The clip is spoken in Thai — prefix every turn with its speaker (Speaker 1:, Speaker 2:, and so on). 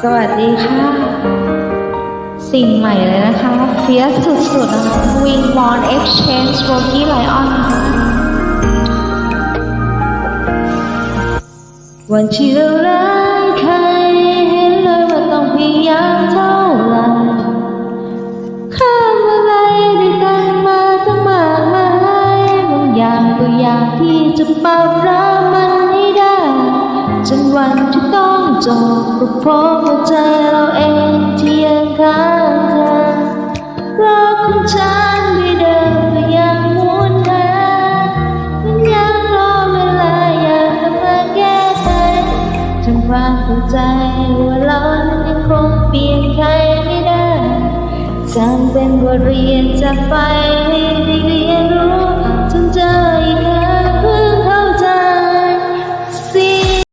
Speaker 1: สวัสดีค่ะ สิ่งใหม่เลยนะคะเฟียสสุดๆนะคะวิงบอลเอ็กชแนนจ์โบกี้ไลออนค่ะวันที่เราไล่ใครเห็นเลยว่าต้องพยายามเท่าไหร่ข้ามอะไรได้กันมาทั้งมากมายบางอย่างก็อย่ากที่จะเปรับรัก จบก็เพราะหัวใจเราเองที่ยังค้างคารักของฉันที่เดิมก็ยังหมุนหามันยังรอเวลาอยากจะมาแก้ไขจนความเข้าใจว่าเรานั้นยังคงเปลี่ยนใครไม่ได้จำเป็นบทเรียนจากไปให้ได้เรียน